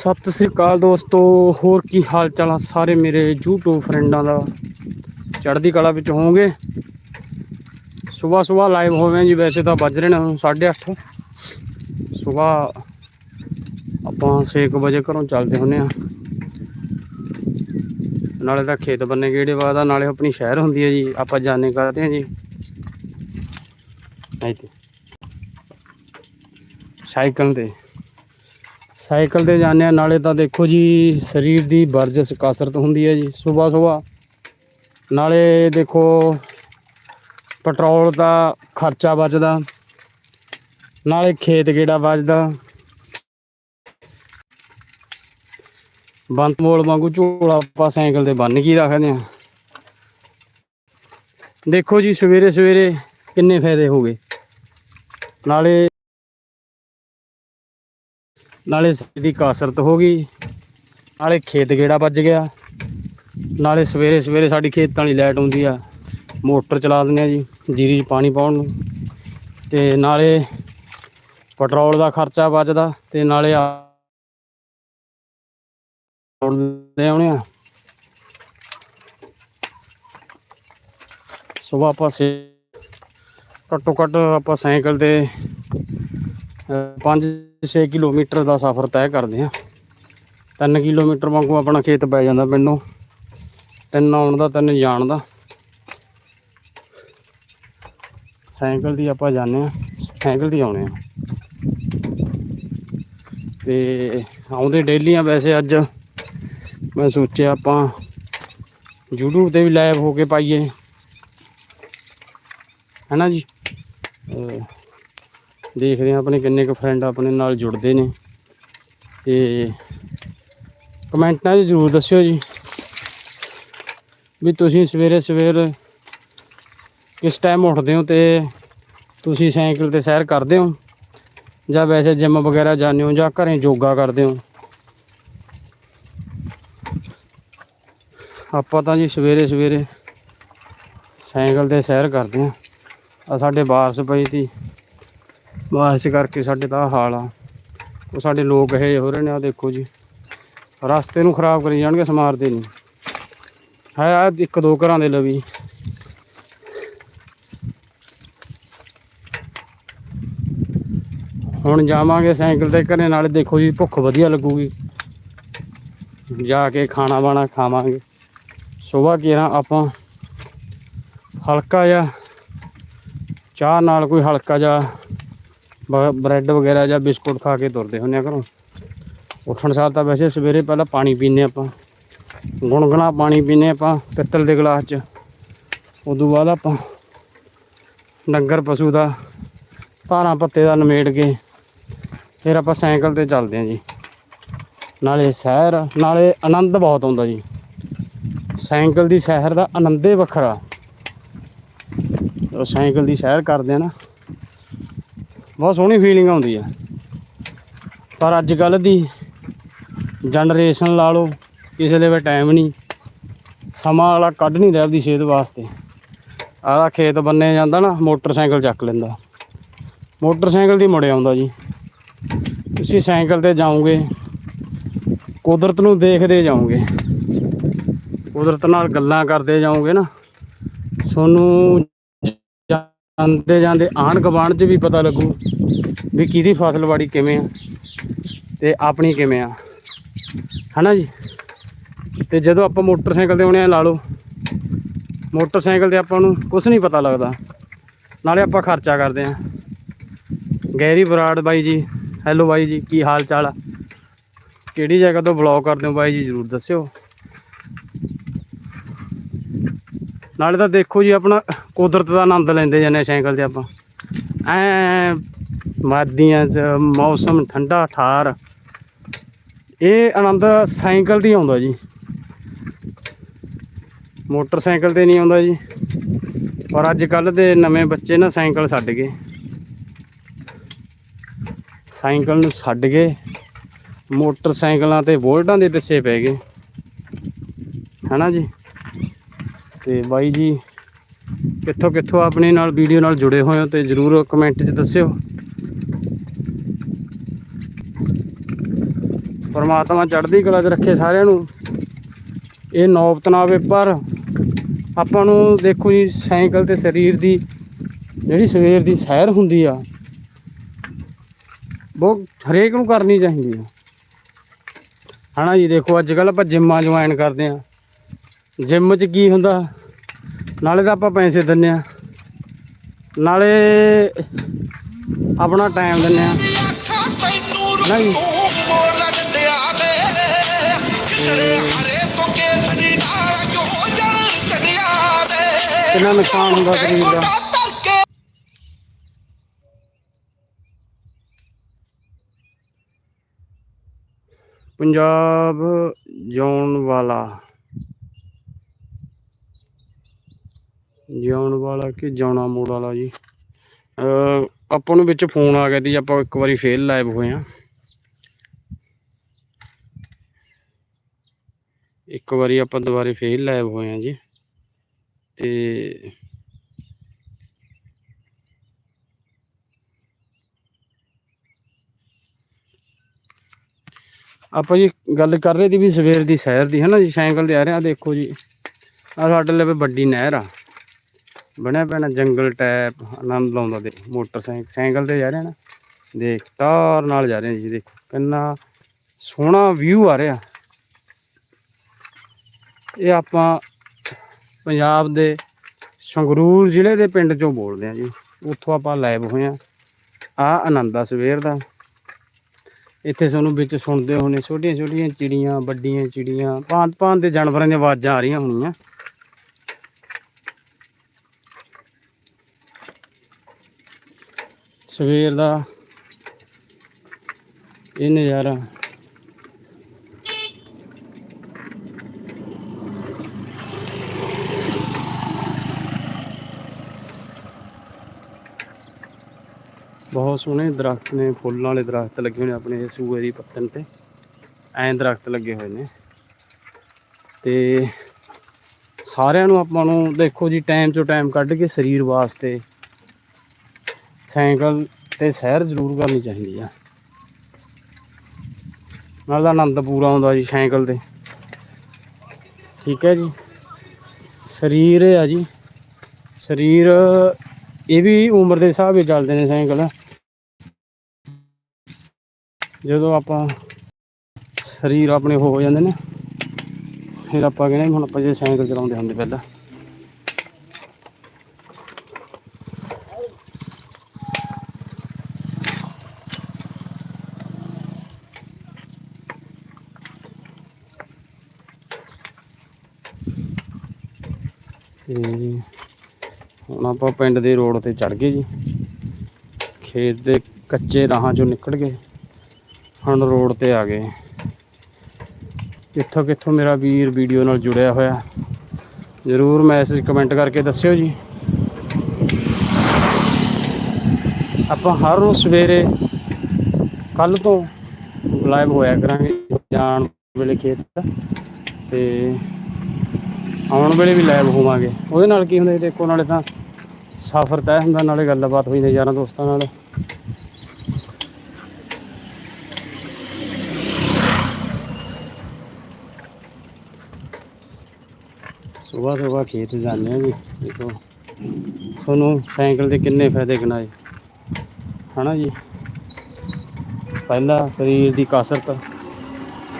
ਸਤਿ ਸ੍ਰੀ ਅਕਾਲ ਦੋਸਤੋ, ਹੋਰ ਕੀ ਹਾਲ ਚਾਲ ਆ ਸਾਰੇ ਮੇਰੇ YouTube ਫਰੈਂਡਾਂ ਦਾ? ਚੜ੍ਹਦੀ ਕਲਾ ਵਿੱਚ ਹੋਵੋਗੇ? ਸਵੇਰ ਸਵੇਰ ਲਾਈਵ ਹੋਵੇ ਜੀ, ਵੈਸੇ ਤਾਂ ਵੱਜ ਰਹੇ ਨੇ ਹੁਣ 8:30 ਸਵੇਰ ਆਪਾਂ 6 ਵਜੇ ਘਰੋਂ ਚੱਲਦੇ ਹੁੰਨੇ ਆ ਨਾਲੇ ਤਾਂ ਖੇਤ ਬੰਨੇ ਗੇੜੇ ਵਾਦਾ ਨਾਲੇ ਆਪਣੀ ਸ਼ਹਿਰ ਹੁੰਦੀ ਹੈ ਜੀ, ਆਪਾਂ ਜਾਣੇ ਕਰਦੇ ਹਾਂ ਜੀ। ਸਾਈਕਲ ਤੇ। ਸਾਈਕਲ ਤੇ ਜਾਂਦੇ ਆ, ਨਾਲੇ ਤਾਂ ਦੇਖੋ ਜੀ, ਸਰੀਰ ਦੀ ਵਰਜਸ਼ ਕਸਰਤ ਹੁੰਦੀ ਹੈ ਜੀ, ਸਵੇਰ ਸਵੇਰ। ਨਾਲੇ ਦੇਖੋ, ਪੈਟਰੋਲ ਦਾ ਖਰਚਾ ਬਚਦਾ ਨਾਲੇ ਖੇਤ ਗੇੜਾ ਬਚਦਾ ਬੰਤ ਮੋਲ ਵਾਂਗੂ ਝੋਲਾ ਆਪਾਂ ਸਾਈਕਲ ਤੇ ਬੰਨ ਕੇ ਰੱਖਦੇ ਆ। ਦੇਖੋ ਜੀ, ਸਵੇਰੇ ਸਵੇਰੇ ਕਿੰਨੇ ਫਾਇਦੇ ਹੋ ਗਏ। ਨਾਲੇ ਨਾਲੇ ਸਰੀਰ ਦੀ ਕਾਸਰਤ ਹੋ ਗਈ। ਨਾਲੇ ਖੇਤ ਗੇੜਾ ਵੱਜ ਗਿਆ। ਨਾਲੇ ਸਵੇਰੇ ਸਵੇਰੇ ਸਾਡੀ ਖੇਤਾਂ ਵਾਲੀ ਲਾਈਟ ਆਉਂਦੀ ਆ। ਮੋਟਰ ਚਲਾ ਦਿੰਦੇ ਆ ਜੀ, ਜੀਰੀ 'ਚ ਪਾਣੀ ਪਾਉਣ ਨੂੰ। ਤੇ ਨਾਲੇ ਪੈਟਰੋਲ ਦਾ ਖਰਚਾ ਬਚਦਾ ਤੇ ਨਾਲੇ ਆ ਦੇ ਆਉਣੇ ਆ। ਸਵੇਰ ਪਾਸੇ ਘੱਟੋ ਘੱਟ ਆਪਾਂ ਸਾਈਕਲ ਤੇ 5-6 ਕਿਲੋਮੀਟਰ ਦਾ ਸਫ਼ਰ ਤੈਅ ਕਰਦੇ ਆ 3 ਕਿਲੋਮੀਟਰ ਵਾਂਗੂ ਆਪਣਾ ਖੇਤ ਪੈ ਜਾਂਦਾ ਪਿੰਡੋਂ। ਤਿੰਨ ਆਉਣ ਦਾ, ਤਿੰਨ ਜਾਣ ਦਾ। ਸਾਈਕਲ ਦੀ ਆਪਾਂ ਜਾਂਦੇ ਆ ਸਾਈਕਲ ਦੀ ਆਉਣੇ ਆ ਤੇ ਆਉਂਦੇ ਡੇਲੀ ਆ ਵੈਸੇ ਅੱਜ। ਮੈਂ ਸੋਚਿਆ ਆਪਾਂ YouTube ਤੇ ਵੀ ਲਾਈਵ ਹੋ ਕੇ ਪਾਈਏ। ਹੈਨਾ ਜੀ? ਦੇਖਦੇ ਹਾਂ ਆਪਣੇ ਕਿੰਨੇ ਕੁ ਫਰੈਂਡ ਆਪਣੇ ਨਾਲ ਜੁੜਦੇ ਨੇ। ਤੇ ਕਮੈਂਟਾਂ 'ਚ ਜ਼ਰੂਰ ਦੱਸਿਓ ਜੀ ਵੀ ਤੁਸੀਂ ਸਵੇਰੇ ਸਵੇਰ ਕਿਸ ਟਾਈਮ ਉੱਠਦੇ ਹੋ ਤੇ ਤੁਸੀਂ ਸਾਈਕਲ ਤੇ ਸੈਰ ਕਰਦੇ ਹੋ? ਜਾਂ ਵੈਸੇ ਜਿਮ ਵਗੈਰਾ ਜਾਂਦੇ ਹੋ ਜਾਂ ਘਰੇ ਯੋਗਾ ਕਰਦੇ ਹੋ? ਆਪਾਂ ਤਾਂ ਜੀ ਸਵੇਰੇ ਸਵੇਰੇ ਸਾਈਕਲ ਤੇ ਸੈਰ ਕਰਦੇ ਹਾਂ। ਆ ਸਾਡੇ ਬਾਰਸ ਪਈ ਸੀ। ਬਾਰਿਸ਼ ਕਰਕੇ ਸਾਡੇ ਦਾ ਹਾਲ ਆ। ਉਹ ਸਾਡੇ ਲੋਕ ਇਹ ਹੋ ਰਹੇ ਨੇ ਆ ਦੇਖੋ ਜੀ। ਰਸਤੇ ਨੂੰ ਖਰਾਬ ਕਰੀ ਜਾਣਗੇ, ਸਮਾਰਦੇ ਨਹੀਂ। ਹੈ ਆ ਇੱਕ ਦੋ ਘਰਾਂ ਦੇ ਲਵੀ। ਹੁਣ ਜਾਵਾਂਗੇ ਸਾਈਕਲ ਤੇ ਘਰੇ, ਨਾਲੇ ਦੇਖੋ ਜੀ, ਭੁੱਖ ਵਧੀਆ ਲੱਗੂਗੀ। ਜਾ ਕੇ ਖਾਣਾ ਬਾਣਾ ਖਾਵਾਂਗੇ। ਸਵੇਰ ਕਿਰਾਂ ਆਪਾਂ ਹਲਕਾ ਜਿਹਾ, ਚਾਹ ਨਾਲ ਕੋਈ ਹਲਕਾ ਜਿਹਾ ਬ੍ਰੈਡ ਵਗੈਰਾ ਜਾਂ ਬਿਸਕੁਟ ਖਾ ਕੇ ਤੁਰਦੇ ਹੁੰਦੇ ਆ ਘਰੋਂ। ਉੱਠਣ ਸਾਰ ਤਾਂ ਵੈਸੇ ਸਵੇਰੇ ਪਹਿਲਾਂ ਪਾਣੀ ਪੀਂਦੇ ਆਪਾਂ। ਗੁਣਗੁਣਾ ਪਾਣੀ ਪੀਂਦੇ ਆਪਾਂ ਪਿੱਤਲ ਦੇ ਗਲਾਸ 'ਚ। ਉਦੋਂ ਬਾਅਦ ਆਪਾਂ ਡੰਗਰ ਪਸ਼ੂ ਦਾ ਧਾਰਾਂ ਪੱਤੇ ਦਾ ਨਮੇੜ ਕੇ ਫਿਰ ਆਪਾਂ ਸਾਈਕਲ ਤੇ ਚੱਲਦੇ ਹਾਂ ਜੀ। ਨਾਲੇ ਸੈਰ, ਨਾਲੇ ਆਨੰਦ ਬਹੁਤ ਆਉਂਦਾ ਜੀ। ਸਾਈਕਲ ਦੀ ਸੈਰ ਦਾ ਆਨੰਦ ਹੀ ਵੱਖਰਾ। ਉਹ ਸਾਈਕਲ ਦੀ ਸੈਰ ਕਰਦੇ ਆ ਨਾ ਬਹੁਤ ਸੋਹਣੀ ਫੀਲਿੰਗ ਆਉਂਦੀ ਆ। ਪਰ ਅੱਜ ਕੱਲ ਦੀ ਜਨਰੇਸ਼ਨ ਲਾ ਲਓ, ਕਿਸੇ ਦੇ ਵਿੱਚ ਟਾਈਮ ਨਹੀਂ ਸਮਾਂ ਵਾਲਾ ਕੱਢ ਨਹੀਂ ਰਿਹਾ ਆਪਦੀ ਸਿਹਤ ਵਾਸਤੇ। ਆਲਾ ਖੇਤ ਬੰਨੇ ਜਾਂਦਾ ਨਾ, ਮੋਟਰਸਾਈਕਲ ਚੱਕ ਲੈਂਦਾ। ਮੋਟਰਸਾਈਕਲ ਦੀ ਮੁੜੇ ਆਉਂਦਾ ਜੀ। ਤੁਸੀਂ ਸਾਈਕਲ ਤੇ ਜਾਓਗੇ, ਕੁਦਰਤ ਨੂੰ ਦੇਖਦੇ ਜਾਓਗੇ। ਕੁਦਰਤ ਨਾਲ ਗੱਲਾਂ ਕਰਦੇ ਜਾਓਗੇ ਨਾ। ਤੁਹਾਨੂੰ ਜਾਂਦੇ ਜਾਂਦੇ ਆਣ ਗਵਾਂਢ 'ਚ ਵੀ ਪਤਾ ਲੱਗੂ ਵੀ ਕਿਹਦੀ ਫਸਲਵਾੜੀ ਕਿਵੇਂ ਆ ਤੇ ਆਪਣੀ ਕਿਵੇਂ ਆ। ਹਨਾ ਜੀ? ਤੇ ਜਦੋਂ ਆਪਾਂ ਮੋਟਰਸਾਈਕਲ ਤੇ ਆਉਣੇ ਆ ਲਾ ਲਓ, ਮੋਟਰਸਾਈਕਲ ਤੇ ਆਪਾਂ ਨੂੰ ਕੁਝ ਨਹੀਂ ਪਤਾ ਲੱਗਦਾ। ਨਾਲੇ ਆਪਾਂ ਖਰਚਾ ਕਰਦੇ ਆ। ਗੈਰੀ ਬਰਾੜ ਬਾਈ ਜੀ, ਹੈਲੋ ਬਾਈ ਜੀ, ਕੀ ਹਾਲ ਚਾਲ ਆ? ਕਿਹੜੀ ਜਗ੍ਹਾ ਤੋਂ ਬਲੌਗ ਕਰਦੇ ਹੋ ਬਾਈ ਜੀ, ਜਰੂਰ ਦੱਸਿਓ। ਨਾਲੇ ਤਾਂ ਦੇਖੋ ਜੀ ਆਪਣਾ ਕੁਦਰਤ ਦਾ ਆਨੰਦ ਲੈਂਦੇ ਜਾਂਦੇ ਆ ਸਾਈਕਲ ਤੇ ਆਪਾਂ। ਐ ਮਾਦੀਆਂ 'ਚ ਮੌਸਮ ਠੰਡਾ, ਠਾਰ। ਇਹ ਆਨੰਦ ਸਾਈਕਲ ਤੇ ਆਉਂਦਾ ਜੀ। ਮੋਟਰਸਾਈਕਲ ਤੇ ਨਹੀਂ ਆਉਂਦਾ ਜੀ। ਪਰ ਅੱਜ ਕੱਲ ਦੇ ਨਵੇਂ ਬੱਚੇ ਨਾ ਸਾਈਕਲ ਛੱਡ ਗਏ। ਸਾਈਕਲ ਨੂੰ ਛੱਡ ਗਏ। ਮੋਟਰਸਾਈਕਲਾਂ ਤੇ ਵੋਲਟਾਂ ਦੇ ਪਿੱਛੇ ਪੈ ਗਏ। ਹਨਾ ਜੀ? ਤੇ ਬਾਈ ਜੀ, ਕਿੱਥੋਂ ਕਿੱਥੋਂ ਆਪਣੇ ਨਾਲ ਵੀਡੀਓ ਨਾਲ ਜੁੜੇ ਹੋਏ ਹੋ ਤੇ ਜਰੂਰ ਕਮੈਂਟ 'ਚ ਦੱਸਿਓ। ਪਰਮਾਤਮਾ ਚੜ੍ਹਦੀ ਕਲਾ 'ਚ ਰੱਖੇ ਸਾਰਿਆਂ ਨੂੰ। ਇਹ ਨੌਬਤ ਨਾ ਆਵੇ ਪਰ ਆਪਾਂ ਨੂੰ ਦੇਖੋ ਜੀ, ਸਾਈਕਲ ਤੇ ਸਰੀਰ ਦੀ ਜਿਹੜੀ ਸਵੇਰ ਦੀ ਸੈਰ ਹੁੰਦੀ ਆ, ਬਹੁਤ ਹਰੇਕ ਨੂੰ ਕਰਨੀ ਚਾਹੀਦੀ ਆ। ਹਨਾ ਜੀ, ਦੇਖੋ ਅੱਜ ਕੱਲ ਆਪਾਂ ਜਿੰਮਾਂ ਜੁਆਇਨ ਕਰਦੇ ਆ। ਜਿੰਮ 'ਚ ਕੀ ਹੁੰਦਾ? ਨਾਲੇ ਤਾਂ ਆਪਾਂ ਪੈਸੇ ਦਿੰਨੇ ਆ। ਨਾਲੇ ਆਪਣਾ ਟਾਈਮ ਦਿੰਨੇ ਆ। ਨਹੀਂ। ਕਿੰਨਾ ਨੁਕਸਾਨ ਹੁੰਦਾ ਸਰੀਰ ਦਾ। ਪੰਜਾਬ ਜਾਣ ਵਾਲਾ। ਜਾਣ ਵਾਲਾ ਕਿ ਜਾਉਣਾ ਮੋੜ ਵਾਲਾ ਜੀ। ਆਪਾਂ ਨੂੰ ਵਿੱਚ ਫੋਨ ਆ ਗਿਆ ਸੀ, ਆਪਾਂ ਇੱਕ ਵਾਰੀ ਫੇਲ ਲਾਈਵ ਹੋਏ ਆ ਇੱਕ ਵਾਰੀ ਆਪਾਂ ਦੁਬਾਰੇ ਫੇਲ ਲਾਈਵ ਹੋਏ ਆ ਜੀ। ਤੇ ਆਪਾਂ ਜੀ ਗੱਲ ਕਰ ਰਹੇ ਸੀ ਵੀ ਸਵੇਰ ਦੀ ਸੈਰ ਦੀ ਹੈ ਨਾ ਜੀ? ਸਾਈਕਲ ਤੇ ਆ ਰਹੇ ਆ ਦੇਖੋ ਜੀ। ਆ ਸਾਡੇ ਲਈ ਵੱਡੀ ਨਹਿਰ ਆ। ਬਣਿਆ ਪੈਣਾ ਜੰਗਲ ਟੈਪ ਆਨੰਦ ਲਾਉਂਦਾ ਦੇ ਮੋਟਰਸਾਈਕਲ ਸਾਈਕਲ ਤੇ ਜਾ ਰਹੇ ਨਾ, ਦੇਖ ਟਾਰ ਨਾਲ ਜਾ ਰਹੇ ਜੀ, ਦੇਖੋ, ਕਿੰਨਾ ਸੋਹਣਾ ਵਿਊ ਆ ਰਿਹਾ। ਇਹ ਆਪਾਂ ਪੰਜਾਬ ਦੇ ਸੰਗਰੂਰ ਜ਼ਿਲ੍ਹੇ ਦੇ ਪਿੰਡ ਚੋਂ ਬੋਲਦੇ ਆ ਜੀ, ਉੱਥੋਂ ਆਪਾਂ ਲਾਈਵ ਹੋਏ ਆ ਆ ਆਨੰਦ ਆ ਸਵੇਰ ਦਾ। ਇੱਥੇ ਤੁਹਾਨੂੰ ਵਿੱਚ ਸੁਣਦੇ ਹੋਣੇ ਛੋਟੀਆਂ ਛੋਟੀਆਂ ਚਿੜੀਆਂ, ਵੱਡੀਆਂ ਚਿੜੀਆਂ ਭਾਂਤ ਭਾਂਤ ਦੇ ਜਾਨਵਰਾਂ ਦੀਆਂ ਆਵਾਜ਼ਾਂ ਆ ਰਹੀਆਂ ਹੋਣੀਆਂ। ਸਵੇਰ ਦਾ ਇਹ ਨਜ਼ਾਰਾ। ਬਹੁਤ ਸੋਹਣੇ ਦਰਖਤ ਨੇ, ਫੁੱਲਾਂ ਵਾਲੇ ਦਰਖਤ ਲੱਗੇ ਹੋਏ ਨੇ ਆਪਣੇ ਸੂਏ ਦੀ ਪੱਤਨ ਤੇ। ਐਂ ਦਰਖਤ ਲੱਗੇ ਹੋਏ ਨੇ। ਤੇ ਸਾਰਿਆਂ ਨੂੰ ਆਪਾਂ ਨੂੰ ਦੇਖੋ ਜੀ ਟਾਈਮ ਤੋਂ ਟਾਈਮ ਕੱਢ ਕੇ ਸਰੀਰ ਵਾਸਤੇ ਸਾਈਕਲ ਤੇ ਸੈਰ ਜ਼ਰੂਰ ਕਰਨੀ ਚਾਹੀਦੀ ਆ। ਨਾਲ ਦਾ ਆਨੰਦ ਪੂਰਾ ਆਉਂਦਾ ਜੀ ਸਾਈਕਲ ਤੇ। ਠੀਕ ਹੈ ਜੀ। ਸਰੀਰ ਆ ਜੀ। ਸਰੀਰ, ਇਹ ਵੀ ਉਮਰ ਦੇ ਹਿਸਾਬ ਨਾਲ ਚੱਲਦੇ ਨੇ ਸਾਈਕਲ। ਜਦੋਂ ਆਪਾਂ ਸਰੀਰ ਆਪਣੇ ਹੋ ਜਾਂਦੇ ਨੇ, ਫਿਰ ਆਪਾਂ ਕਹਿੰਦੇ ਹੁਣ ਆਪਾਂ ਜੇ ਸਾਈਕਲ ਚਲਾਉਂਦੇ ਹੁੰਦੇ ਪਹਿਲਾਂ। ਤੇ ਹੁਣ ਆਪਾਂ ਪਿੰਡ ਦੇ ਰੋਡ ਤੇ ਚੜ ਗਏ ਜੀ। ਖੇਤ ਦੇ ਕੱਚੇ ਰਾਹਾਂ ਚੋਂ ਨਿਕਲ ਗਏ। ਹੁਣ ਰੋਡ ਤੇ ਆ ਗਏ। ਕਿੱਥੋਂ ਕਿੱਥੋਂ ਮੇਰਾ ਵੀਰ ਵੀਡੀਓ ਨਾਲ ਜੁੜਿਆ ਹੋਇਆ। ਜ਼ਰੂਰ ਮੈਸੇਜ ਕਮੈਂਟ ਕਰਕੇ ਦੱਸਿਓ ਜੀ। ਆਪਾਂ ਹਰ ਰੋਜ਼ ਸਵੇਰੇ ਕੱਲ ਤੋਂ ਲਾਈਵ ਹੋਇਆ ਕਰਾਂਗੇ ਜਾਣ ਵੇਲੇ ਖੇਤ ਤੇ ਆਉਣ ਵੇਲੇ ਵੀ ਲਾਈਵ ਹੋਵਾਂਗੇ। ਉਹਦੇ ਨਾਲ ਕੀ ਹੁੰਦਾ ਜੀ, ਦੇਖੋ ਨਾਲੇ ਤਾਂ ਸਫ਼ਰ ਤੈਅ ਹੁੰਦਾ, ਨਾਲੇ ਗੱਲਬਾਤ ਹੋਈ ਨੇ ਯਾਰਾਂ ਦੋਸਤਾਂ ਨਾਲ। ਸੁਬਾਹ ਸੁਬਾਹ ਖੇਤ ਜਾਂਦੇ ਆ ਜੀ, ਦੇਖੋ। ਤੁਹਾਨੂੰ ਸਾਈਕਲ ਦੇ ਕਿੰਨੇ ਫਾਇਦੇ ਗਿਣਾਏ। ਹਨਾ ਜੀ? ਪਹਿਲਾ ਸਰੀਰ ਦੀ ਕਸਰਤ,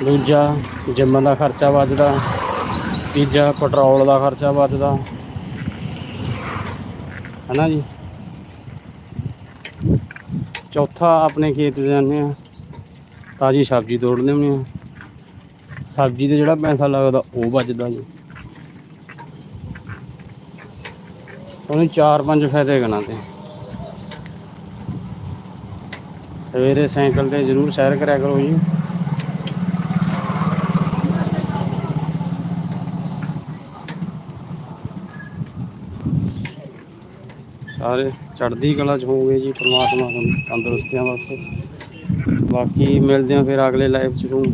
ਦੂਜਾ ਜਿੰਮ ਦਾ ਖਰਚਾ ਵੱਜਦਾ ਤੀਜਾ ਪੈਟਰੋਲ ਦਾ ਖਰਚਾ ਬਚਦਾ ਹਨਾ ਜੀ? ਚੌਥਾ ਆਪਣੇ ਖੇਤ 'ਚ ਜਾਂਦੇ ਆ। ਤਾਜੀ ਸਬਜ਼ੀ ਤੋੜ ਲੈਂਦੇ ਆ। ਸਬਜ਼ੀ ਤੇ ਜਿਹੜਾ ਪੈਸਾ ਲੱਗਦਾ ਉਹ ਬਚਦਾ ਜੀ। ਉਹਨੇ ਚਾਰ ਪੰਜ ਫਾਇਦੇ ਗਣਾ ਤੇ। ਸਵੇਰੇ ਸਾਈਕਲ ਤੇ ਜ਼ਰੂਰ ਸੈਰ ਕਰਿਆ ਕਰੋ ਜੀ। ਸਾਰੇ ਚੜ੍ਹਦੀ ਕਲਾ ਚ ਹੋਗੇ ਜੀ, ਪਰਮਾਤਮਾ ਤੁਹਾਨੂੰ ਤੰਦਰੁਸਤੀਆਂ ਬਖਸ਼ੇ। ਬਾਕੀ ਮਿਲਦੇ ਆ ਫਿਰ ਅਗਲੇ ਲਾਈਵ ਚ ਨੂੰ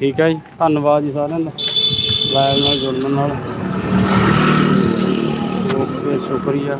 ਠੀਕ ਹੈ ਜੀ, ਧੰਨਵਾਦ ਜੀ ਸਾਰਿਆਂ ਦਾ। ਲਾਈਵ ਨਾਲ ਜੁੜਨ ਨਾਲ। ਓਕੇ, ਸ਼ੁਕਰੀਆ।